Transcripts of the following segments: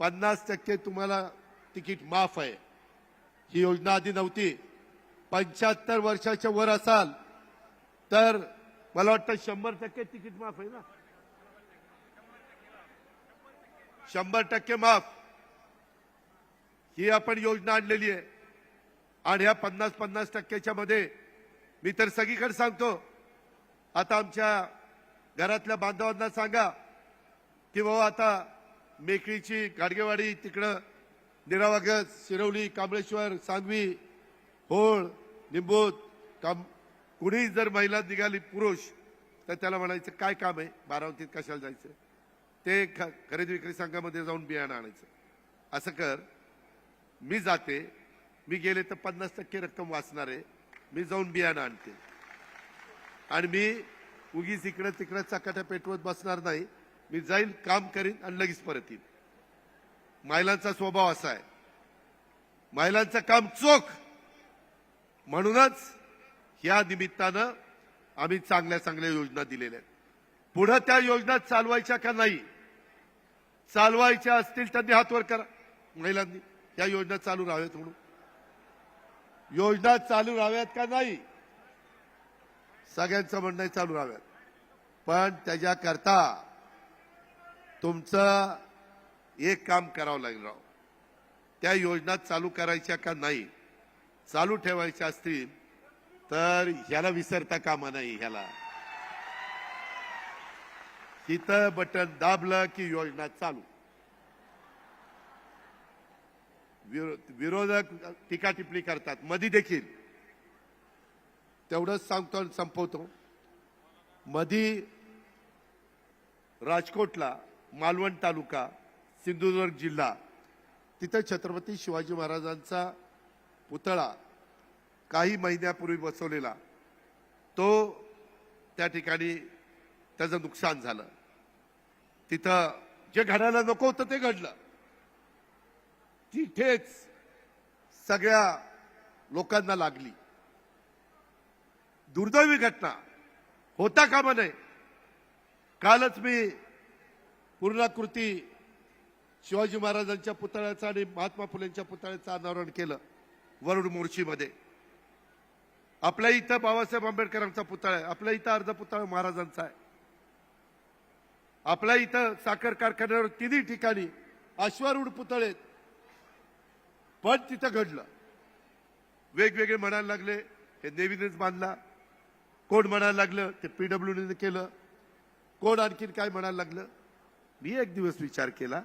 पन्नास टक्के तुम्हाला तिकीट माफ आहे. ही योजना आधी नव्हती. पंच्याहत्तर वर्षाच्या वर असाल तर मला वाटतं शंभर टक्के तिकीट माफ आहे ना? शंभर टक्के माफ. ही आपण योजना आणलेली आहे. आणि ह्या पन्नास पन्नास टक्क्याच्या मध्ये मी तर सगळीकडे सांगतो. आता आमच्या घरातल्या बांधवांना सांगा की बाबा आता मेकळीची गाडगेवाडी तिकडं निरावागत शिरवली कांबळेश्वर सांगवी होळ निंबोत काम कुणी जर महिला निघाली पुरुष तर त्याला म्हणायचं काय काम आहे? बारावतीत कशाला जायचं? ते ख- खरेदी विक्री संघामध्ये जाऊन बियाणं आणायचं. असं कर. मी जाते. मी गेले तर पन्नास टक्के रक्कम वाचणार आहे. मी जाऊन बियाणं आणते. आणि मी उगीच इकडं तिकडं चकाट्या पेटवत बसणार नाही. मी जाईल काम करीन आणि लगेच परत येईन. महिलांचा स्वभाव असा आहे. महिलांचं काम चोख. म्हणूनच या निमित्तानं आम्ही चांगल्या चांगल्या योजना दिलेल्या आहेत. पुढं त्या योजना चालवायच्या का नाही? चालवायच्या असतील त्यांनी हातवर करा. महिलांनी या योजना चालू राहाव्यात म्हणून. योजना चालू राहाव्यात का नाही? सगळ्यांचं म्हणणं चालू राहाव्यात. पण त्याच्याकरता तुमचं एक काम करावं लागेल राव. त्या योजना चालू करायच्या का नाही चालू ठेवायच्या असतील तर ह्याला विसरता कामा नाही ह्याला. तिथं बटन दाबलं की योजना चालू. विरोधक टीका टिप्पणी करतात मधी देखील. तेवढंच सांगतो आणि संपवतो. मधी राजकोटला मालवण तालुका सिंधुदुर्ग जिल्हा. तिथं छत्रपती शिवाजी महाराजांचा पुतळा काही महिन्यापूर्वी बसवलेला. तो त्या ठिकाणी त्याचं नुकसान झालं. तिथं जे घडायला नको होतं ते घडलं. तिथेच सगळ्या लोकांना लागली. दुर्दैवी घटना. होता कामा नये. कालच मी पूर्णाकृती शिवाजी महाराजांच्या पुतळ्याचं आणि महात्मा फुलेंच्या पुतळ्याचं अनावरण केलं वरुड मोर्शीमध्ये आपल्या इथं बाबासाहेब आंबेडकरांचा पुतळा आहे. आपल्या इथं अर्ध पुतळा महाराजांचा आहे. आपल्या इथं साखर कारखान्यावर तिन्ही ठिकाणी अश्वारूढ पुतळे पण तिथं घडलं. वेगवेगळे म्हणायला लागले हे नेव्हीनेच बांधला कोण म्हणायला लागलं ते पीडब्ल्यूडीने केलं. कोण आणखीन काय म्हणायला लागलं मी एक दिवस विचार केला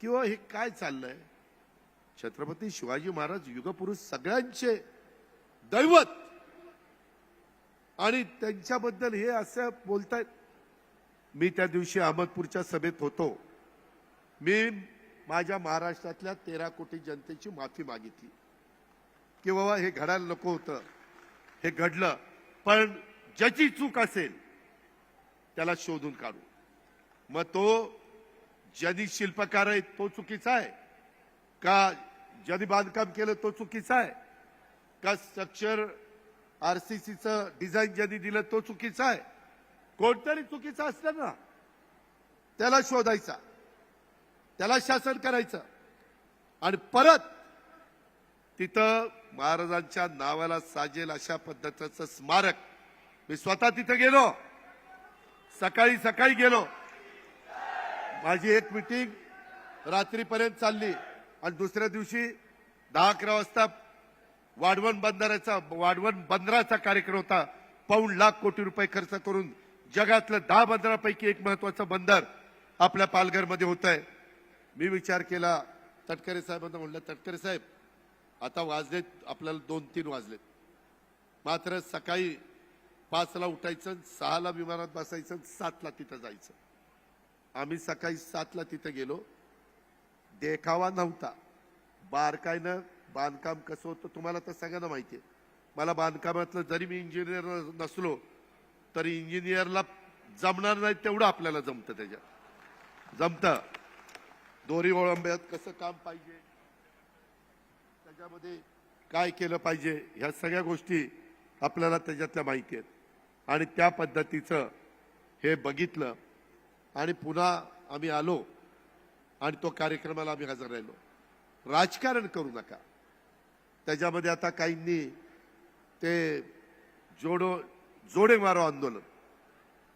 की हे काय चाललंय? छत्रपती शिवाजी महाराज युगपुरुष सगळ्यांचे दैवत. आणि त्यांच्याबद्दल हे असं बोलतायत मी त्या दिवशी अहमदपूरच्या सभेत होतो. मी माझ्या महाराष्ट्रातल्या तेरा कोटी जनतेची माफी मागितली. की बाबा हे घडायला नको होतं. हे घडलं पण ज्याची चूक असेल त्याला शोधून काढू. मग तो ज्यांनी शिल्पकार आहे तो चुकीचा आहे? का ज्यांनी बांधकाम केलं तो चुकीचा आहे? का स्ट्रक्चर आरसीसीचं डिझाईन ज्यांनी दिलं तो चुकीचा आहे? कोणतरी चुकीचा असलं ना त्याला शोधायचा. त्याला शासन करायचं. आणि परत तिथं महाराजांच्या नावाला साजेल अशा पद्धतीचं स्मारक. मी स्वतः तिथं गेलो. सकाळी सकाळी गेलो. माझी एक मिटिंग रात्रीपर्यंत चालली आणि दुसऱ्या दिवशी दहा अकरा वाजता वाढवण बंदराचा वाढवण बंदराचा कार्यक्रम होता. पाऊण लाख कोटी रुपये खर्च करून जगातलं दहा बंदरापैकी एक महत्वाचं बंदर आपल्या पालघरमध्ये होत आहे मी विचार केला तटकरे साहेबांना म्हणलं तटकरे साहेब आता वाजलेत आपल्याला दोन तीन वाजलेत. मात्र सकाळी पाचला उठायचं सहाला विमानात बसायचं सातला तिथं जायचं. आम्ही सकाळी सातला तिथं गेलो. देखावा नव्हता. बारकाईनं बांधकाम कसं होतं तुम्हाला तर सगळ्यांना माहिती आहे. मला बांधकामातलं जरी मी इंजिनियर नसलो तरी इंजिनियरला जमणार नाही तेवढं आपल्याला जमतं त्याच्यात. जमतं. दोरी ओळंब्यात कसं काम पाहिजे? त्याच्यामध्ये काय केलं पाहिजे? ह्या सगळ्या गोष्टी आपल्याला त्याच्यातल्या माहिती आहेत. आणि त्या पद्धतीचं हे बघितलं आणि पुन्हा आम्ही आलो आणि तो कार्यक्रमाला आम्ही हजर राहिलो. राजकारण करू नका. त्याच्यामध्ये आता काहींनी ते जोडो जोडे मारो आंदोलन.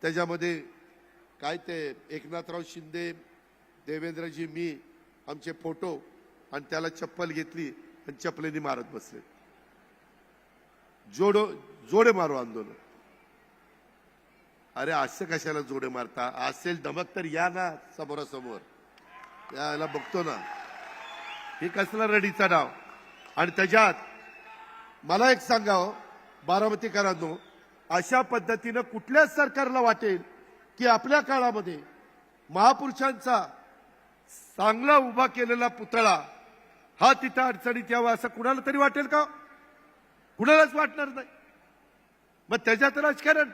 त्याच्यामध्ये काय ते एकनाथराव शिंदे देवेंद्रजी मी आमचे फोटो आणि त्याला चप्पल घेतली आणि चपलेनी मारत बसले. जोडो जोडे मारो आंदोलन. अरे असं कशाला जोडे मारता? असेल धमक तर या ना समोरासमोर. याला बघतो ना. हे कसला रडीचा डाव आणि त्याच्यात मला एक सांगावं हो, बारामतीकरांनो अशा पद्धतीनं कुठल्याच सरकारला वाटेल की आपल्या काळामध्ये महापुरुषांचा चांगला उभा केलेला पुतळा हा तिथं अडचणीत यावा असं कुणाला तरी वाटेल का? कुणालाच वाटणार नाही. मग त्याच्यात राजकारण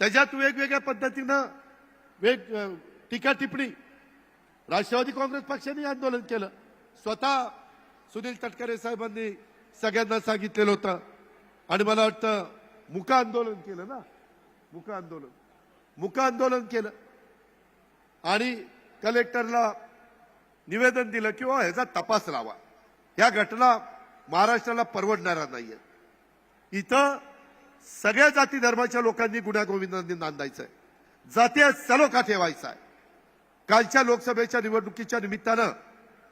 त्याच्यात वेगवेगळ्या पद्धतीनं वेग टीका टिप्पणी. राष्ट्रवादी काँग्रेस पक्षाने आंदोलन केलं. स्वतः सुनील तटकरे साहेबांनी सगळ्यांना सांगितलेलं होतं. आणि मला वाटतं मुका आंदोलन केलं ना? मुका आंदोलन. मुका आंदोलन केलं. आणि कलेक्टरला निवेदन दिलं किंवा ह्याचा तपास लावा. ह्या घटना महाराष्ट्राला परवडणारा नाहीये. इथं सगळ्या जाती धर्माच्या लोकांनी गुन्हा गोविंदांनी नांदायचंय. जातीय सलोखा ठेवायचा आहे कालच्या लोकसभेच्या निवडणुकीच्या निमित्तानं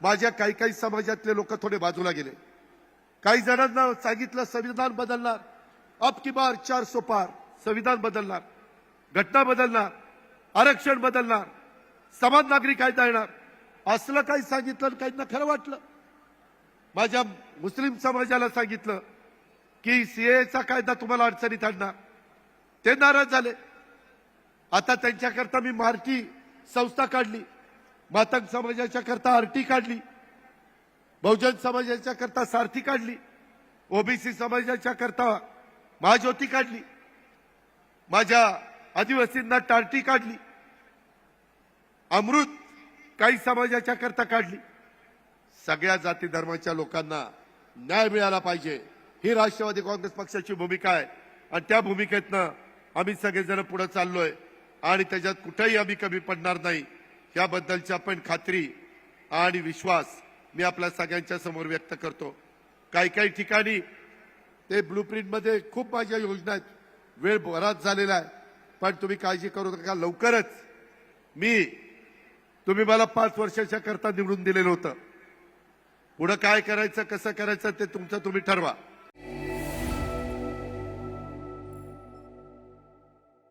माझ्या काही काही समाजातले लोक थोडे बाजूला गेले. काही जणांना सांगितलं संविधान बदलणार. अप की बार चार सो पार. संविधान बदलणार. घटना बदलणार. आरक्षण बदलणार. समान नागरिक कायदा येणार. असलं काही सांगितलं काहींना खरं वाटलं. माझ्या मुस्लिम समाजाला सांगितलं की सीएचा कायदा तुम्हाला अडचणीत आणणार. ते नाराज झाले. आता त्यांच्याकरता मी मारटी संस्था काढली. मातंग समाजाच्या करता आरटी काढली. बहुजन समाजाच्या करता सारथी काढली. ओबीसी समाजाच्या करता महाज्योती काढली. माझ्या आदिवासींना टार्टी काढली. अमृत काही समाजाच्या करता काढली. सगळ्या जाती धर्माच्या लोकांना न्याय मिळाला पाहिजे. ही राष्ट्रवादी काँग्रेस पक्षाची भूमिका आहे. आणि त्या भूमिकेतनं आम्ही सगळेजण पुढे चाललोय. आणि त्याच्यात कुठेही आम्ही कमी पडणार नाही. याबद्दलची आपण खात्री आणि विश्वास मी आपल्या सगळ्यांच्या समोर व्यक्त करतो. काही काही ठिकाणी ते ब्लूप्रिंटमध्ये खूप माझ्या योजना आहेत. वेळ बराच झालेला आहे. पण तुम्ही काळजी करू नका. लवकरच मी तुम्ही मला पाच वर्षाच्या करता निवडून दिलेलं होतं. पुढं काय करायचं कसं करायचं ते तुमचं तुम्ही ठरवा.